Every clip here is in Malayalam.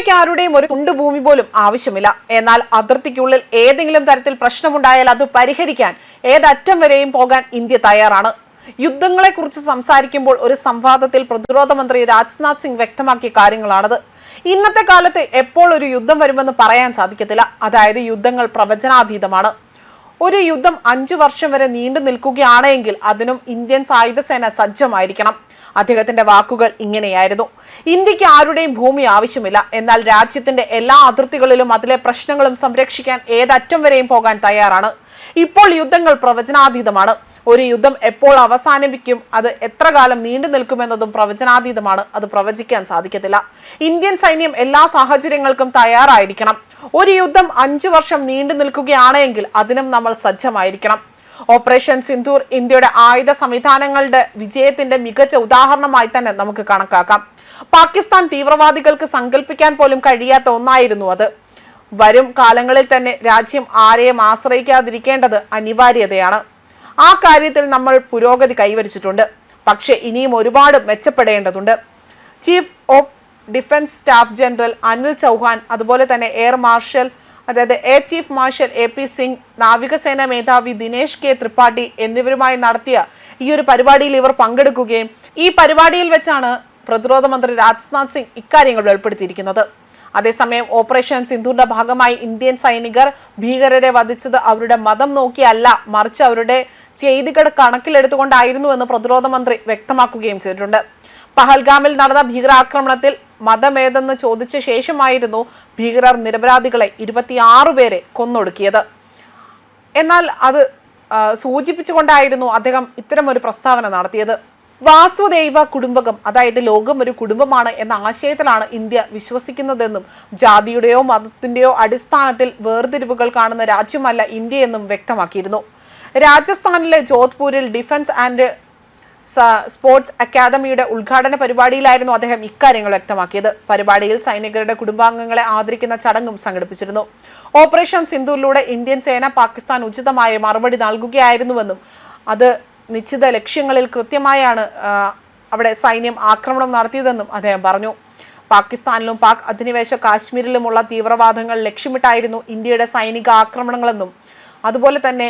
ഇന്ത്യയ്ക്ക് ആരുടെയും ഒരു തുണ്ടുഭൂമി പോലും ആവശ്യമില്ല. എന്നാൽ അതിർത്തിക്കുള്ളിൽ ഏതെങ്കിലും തരത്തിൽ പ്രശ്നമുണ്ടായാൽ അത് പരിഹരിക്കാൻ ഏതറ്റം വരെയും പോകാൻ ഇന്ത്യ തയ്യാറാണ്. യുദ്ധങ്ങളെക്കുറിച്ച് സംസാരിക്കുമ്പോൾ ഒരു സംവാദത്തിൽ പ്രതിരോധ മന്ത്രി രാജ്നാഥ് സിംഗ് വ്യക്തമാക്കിയ കാര്യങ്ങളാണത്. ഇന്നത്തെ കാലത്ത് എപ്പോൾ ഒരു യുദ്ധം വരുമെന്ന് പറയാൻ സാധിക്കത്തില്ല. അതായത് യുദ്ധങ്ങൾ പ്രവചനാതീതമാണ്. ഒരു യുദ്ധം അഞ്ചു വർഷം വരെ നീണ്ടു നിൽക്കുകയാണെങ്കിൽ അതിനും ഇന്ത്യൻ സായുധ സേന സജ്ജമായിരിക്കണം. അദ്ദേഹത്തിന്റെ വാക്കുകൾ ഇങ്ങനെയായിരുന്നു. ഇന്ത്യയ്ക്ക് ആരുടെയും ഭൂമി ആവശ്യമില്ല. എന്നാൽ രാജ്യത്തിന്റെ എല്ലാ അതിർത്തികളിലും അതിലെ പ്രശ്നങ്ങളും സംരക്ഷിക്കാൻ ഏതറ്റം വരെയും പോകാൻ തയ്യാറാണ്. ഇപ്പോൾ യുദ്ധങ്ങൾ പ്രവചനാതീതമാണ്. ഒരു യുദ്ധം എപ്പോൾ അവസാനിപ്പിക്കും? അത് എത്ര കാലം നീണ്ടു നിൽക്കുമെന്നതും പ്രവചനാതീതമാണ്. അത് പ്രവചിക്കാൻ സാധിക്കത്തില്ല. ഇന്ത്യൻ സൈന്യം എല്ലാ സാഹചര്യങ്ങൾക്കും തയ്യാറായിരിക്കണം. ഒരു യുദ്ധം അഞ്ചു വർഷം നീണ്ടു നിൽക്കുകയാണെങ്കിൽ അതിനും നമ്മൾ സജ്ജമായിരിക്കണം. ഓപ്പറേഷൻ സിന്ധൂർ ഇന്ത്യയുടെ ആയുധ സംവിധാനങ്ങളുടെ വിജയത്തിന്റെ മികച്ച ഉദാഹരണമായി തന്നെ നമുക്ക് കണക്കാക്കാം. പാകിസ്ഥാൻ തീവ്രവാദികൾക്ക് സങ്കല്പിക്കാൻ പോലും കഴിയാത്ത ഒന്നായിരുന്നു അത്. വരും കാലങ്ങളിൽ തന്നെ രാജ്യം ആരെയും ആശ്രയിക്കാതിരിക്കേണ്ടത് അനിവാര്യതയാണ്. ആ കാര്യത്തിൽ നമ്മൾ പുരോഗതി കൈവരിച്ചിട്ടുണ്ട്. പക്ഷേ ഇനിയും ഒരുപാട് മെച്ചപ്പെടേണ്ടതുണ്ട്. Chief of defence staff general Anil Chauhan അതുപോലെ തന്നെ എയർ മാർഷൽ അതായത് air chief marshal A P Singh നാവികസേന മേധാവി ദിനേശ് കെ ത്രിപാഠി എന്നിവരുമായി നടത്തിയ ഈ ഒരു പരിപാടിയിൽ ഇവർ പങ്കെടുക്കുകയും ഈ പരിപാടിയിൽ വെച്ചാണ് പ്രതിരോധ മന്ത്രി രാജ്നാഥ് സിംഗ് ഇക്കാര്യങ്ങൾ വെളിപ്പെടുത്തിയിരിക്കുന്നത്. അതേസമയം ഓപ്പറേഷൻ സിന്ധുവിന്റെ ഭാഗമായി ഇന്ത്യൻ സൈനികർ ഭീകരരെ വധിച്ചത് അവരുടെ മതം നോക്കിയല്ല മറിച്ച് അവരുടെ ചെയ്തികൾ കണക്കിലെടുത്തുകൊണ്ടായിരുന്നു എന്ന് പ്രതിരോധ മന്ത്രി വ്യക്തമാക്കുകയും ചെയ്തിട്ടുണ്ട്. പഹൽഗാമിൽ നടന്ന ഭീകരാക്രമണത്തിൽ മതമേതെന്ന് ചോദിച്ച ശേഷമായിരുന്നു ഭീകരർ നിരപരാധികളെ ഇരുപത്തിയാറ് പേരെ കൊന്നൊടുക്കിയത്. എന്നാൽ അത് സൂചിപ്പിച്ചുകൊണ്ടായിരുന്നു അദ്ദേഹം ഇത്തരമൊരു പ്രസ്താവന നടത്തിയത്. വാസുദൈവ കുടുംബകം അതായത് ലോകം ഒരു കുടുംബമാണ് എന്ന ആശയത്തിലാണ് ഇന്ത്യ വിശ്വസിക്കുന്നതെന്നും ജാതിയുടെയോ മതത്തിന്റെയോ അടിസ്ഥാനത്തിൽ വേർതിരിവുകൾ കാണുന്ന രാജ്യമല്ല ഇന്ത്യ എന്നും വ്യക്തമാക്കിയിരുന്നു. രാജസ്ഥാനിലെ ജോധ്പൂരിൽ ഡിഫൻസ് ആൻഡ് സ്പോർട്സ് അക്കാദമിയുടെ ഉദ്ഘാടന പരിപാടിയിലായിരുന്നു അദ്ദേഹം ഇക്കാര്യങ്ങൾ വ്യക്തമാക്കിയത്. പരിപാടിയിൽ സൈനികരുടെ കുടുംബാംഗങ്ങളെ ആദരിക്കുന്ന ചടങ്ങും സംഘടിപ്പിച്ചിരുന്നു. ഓപ്പറേഷൻ സിന്ധുവിലൂടെ ഇന്ത്യൻ സേന പാകിസ്ഥാൻ ഉചിതമായ മറുപടി നൽകുകയായിരുന്നുവെന്നും അത് നിശ്ചിത ലക്ഷ്യങ്ങളിൽ കൃത്യമായാണ് അവിടെ സൈന്യം ആക്രമണം നടത്തിയതെന്നും അദ്ദേഹം പറഞ്ഞു. പാകിസ്ഥാനിലും പാക് അധിനിവേശ കാശ്മീരിലുമുള്ള തീവ്രവാദങ്ങൾ ലക്ഷ്യമിട്ടായിരുന്നു ഇന്ത്യയുടെ സൈനിക ആക്രമണങ്ങളെന്നും അതുപോലെ തന്നെ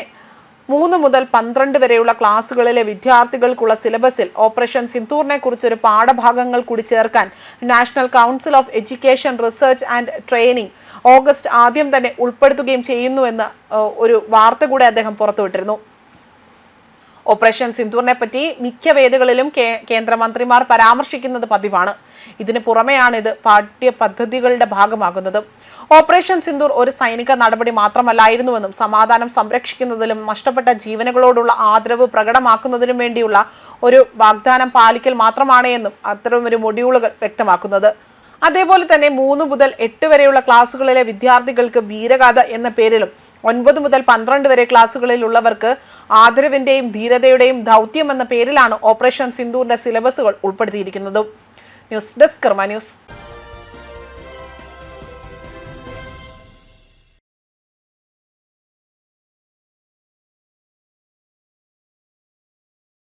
മൂന്ന് മുതൽ പന്ത്രണ്ട് വരെയുള്ള ക്ലാസ്സുകളിലെ വിദ്യാർത്ഥികൾക്കുള്ള സിലബസിൽ ഓപ്പറേഷൻ സിന്ധൂറിനെ കുറിച്ചൊരു പാഠഭാഗങ്ങൾ കൂടി ചേർക്കാൻ national council of education research and training August ആദ്യം തന്നെ ഉൾപ്പെടുത്തുകയും ചെയ്യുന്നുവെന്ന് ഒരു വാർത്ത കൂടെ അദ്ദേഹം പുറത്തുവിട്ടിരുന്നു. ഓപ്പറേഷൻ സിന്ദൂറിനെ പറ്റി മിക്ക വേദികളിലും കേന്ദ്രമന്ത്രിമാർ പരാമർശിക്കുന്നത് പതിവാണ്. ഇതിന് പുറമെയാണ് ഇത് പാഠ്യ പദ്ധതികളുടെ ഭാഗമാകുന്നത്. ഓപ്പറേഷൻ സിന്ദൂർ ഒരു സൈനിക നടപടി മാത്രമല്ലായിരുന്നുവെന്നും സമാധാനം സംരക്ഷിക്കുന്നതിലും നഷ്ടപ്പെട്ട ജീവനുകളോടുള്ള ആദരവ് പ്രകടമാക്കുന്നതിനും വേണ്ടിയുള്ള ഒരു വാഗ്ദാനം പാലിക്കൽ മാത്രമാണ് എന്നും അത്തരമൊരു മൊഡ്യൂളുകൾ വ്യക്തമാക്കുന്നത്. അതേപോലെ തന്നെ മൂന്ന് മുതൽ എട്ട് വരെയുള്ള ക്ലാസ്സുകളിലെ വിദ്യാർത്ഥികൾക്ക് വീരഗാഥ എന്ന പേരിലും ഒൻപത് മുതൽ പന്ത്രണ്ട് വരെ ക്ലാസ്സുകളിലുള്ളവർക്ക് ആദരവിന്റെയും ധീരതയുടെയും ദൗത്യം എന്ന പേരിലാണ് ഓപ്പറേഷൻ സിന്ധുവിന്റെ സിലബസുകൾ ഉൾപ്പെടുത്തിയിരിക്കുന്നതും. News desk Karma news.